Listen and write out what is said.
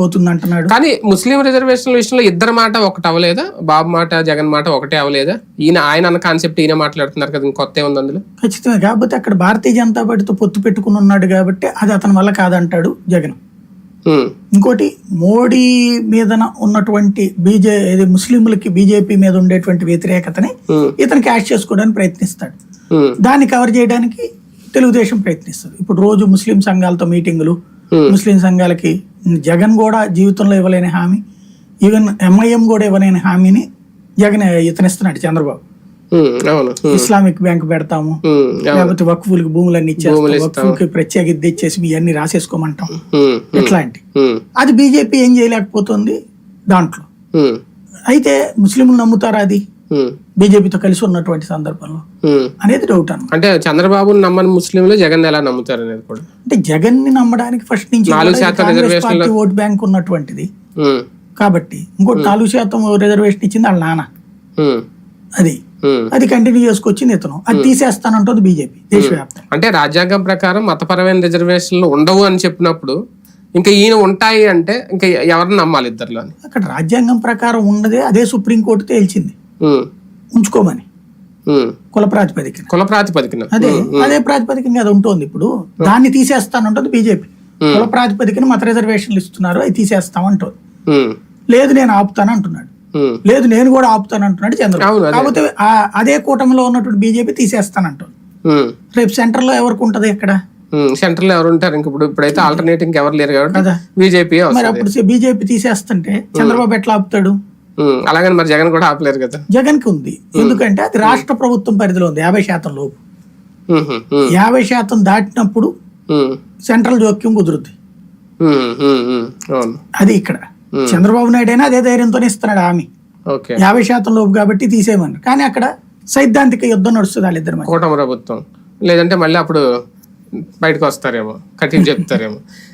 పోతుంది అంటున్నాడు కానీ ముస్లిం రిజర్వేషన్ విషయంలో ఇద్దరు మాట ఒకటి అవ్వలేదా? బాబు మాట జగన్ మాట ఒకటే అవ్వలేదా? ఈయన ఆయన అన్న కాన్సెప్ట్ ఈయన మాట్లాడుతున్నారు కదా ఇంకొత్త ఏముంది అందులో? ఖచ్చితంగా. కాకపోతే అక్కడ భారతీయ జనతా పార్టీతో పొత్తు పెట్టుకుని ఉన్నాడు కాబట్టి అది అతని వల్ల కాదంటాడు జగన్. ఇంకోటి మోడీ మీదన ఉన్నటువంటి బీజే ముస్లింలకి బీజేపీ మీద ఉండేటువంటి వ్యతిరేకతని ఇతను క్యాష్ చేసుకోవడానికి ప్రయత్నిస్తాడు. దాన్ని కవర్ చేయడానికి తెలుగుదేశం ప్రయత్నిస్తుంది. ఇప్పుడు రోజు ముస్లిం సంఘాలతో మీటింగులు. ముస్లిం సంఘాలకి జగన్ కూడా జీవితంలో ఇవ్వలేని హామీ. ఈవెన్ ఎంఐఎం కూడా ఇవ్వలేని హామీని జగన్ ఇతనిస్తున్నాడు చంద్రబాబు. ఇస్లామిక్ బ్యాంక్ పెడతాము. లేకపోతే వక్ఫులకి భూములన్నీ భూములు ఇచ్చేస్తాం. వక్ఫులకి ప్రత్యేక మీ అన్ని రాసేసుకోమంటాం. ఇట్లాంటి అది బీజేపీ ఏం చేయలేకపోతుంది దాంట్లో. అయితే ముస్లింలు నమ్ముతారా అది? బీజేపీతో కలిసి ఉన్నటువంటి సందర్భంలో. అనేది డౌట్ అన్నమాట. అంటే చంద్రబాబు నమ్మని ముస్లింలు జగన్ ఎలా నమ్ముతారు అనేది కూడా. అంటే జగన్ని నమ్మడానికి ఫస్ట్ నుంచి పార్టీ ఓట్ బ్యాంక్ ఉన్నటువంటిది. కాబట్టి ఇంకోటి నాలుగు శాతం రిజర్వేషన్ ఇచ్చింది వాళ్ళ నాన్న. అది. అది కంటిన్యూ చేసుకొచ్చింది ఇతను. అది తీసేస్తానంటుంది బీజేపీ దేశవ్యాప్తంగా. అంటే రాజ్యాంగం ప్రకారం మతపరమైన రిజర్వేషన్లు ఉండవు అని చెప్పినప్పుడు ఇంకా ఈయన ఉంటాయి అంటే ఇంకా ఎవరిని నమ్మాలి ఇద్దరులో అక్కడ రాజ్యాంగం ప్రకారం ఉన్నదే అదే సుప్రీంకోర్టు తేల్చింది. ఉంచుకోమని. కుల ప్రాతిపదికన. కుల ప్రాతిపదికన. అదే అదే ప్రాతిపదికన అది ఉంటుంది ఇప్పుడు. దాన్ని తీసేస్తానంటుంది బీజేపీ. కుల ప్రాతిపదికన మత రిజర్వేషన్లు ఇస్తున్నారు అవి తీసేస్తామంటుంది ఉమ్, లేదు నేను ఆపుతాను అంటున్నాడు. లేదు నేను కూడా ఆపుతాను అంటున్నాడు చంద్రబాబు. కాకపోతే అదే కూటమిలో ఉన్నటువంటి బీజేపీ తీసేస్తానంటుంది రేపు సెంటర్లో ఎవరికి ఉంటది ఇక్కడ? ఉమ్. సెంట్రల్ ఎవరు ఉంటారు? ఇంక ఇప్పుడు ఇప్పుడైతే ఆల్టర్నేటివ్ ఎవరు లేరు కాబట్టి బీజేపీ మరి అప్పుడు బీజేపీ తీసేస్తుంటే చంద్రబాబు ఎట్లా ఆపుతాడు? అలాగని మరి జగన్ కూడా ఆపలేరు కదా. జగన్కి ఉంది ఎందుకంటే అది రాష్ట్ర ప్రభుత్వం పరిధిలో ఉంది యాభై శాతం లోపు. యాభై శాతం దాటినప్పుడు సెంట్రల్ జోక్యం కుదురుద్ది. అది ఇక్కడ. చంద్రబాబు నాయుడు అయినా అదే ధైర్యంతోనే ఇస్తున్నాడు హామీ ఓకే. యాభై శాతం లోపు కాబట్టి తీసేయమన్నారు. కానీ అక్కడ సైద్ధాంతిక యుద్ధం నడుస్తుంది వాళ్ళిద్దరి కూటమి ప్రభుత్వం. లేదంటే మళ్ళీ అప్పుడు బయటకు వస్తారేమో కఠిన చెప్తారేమో.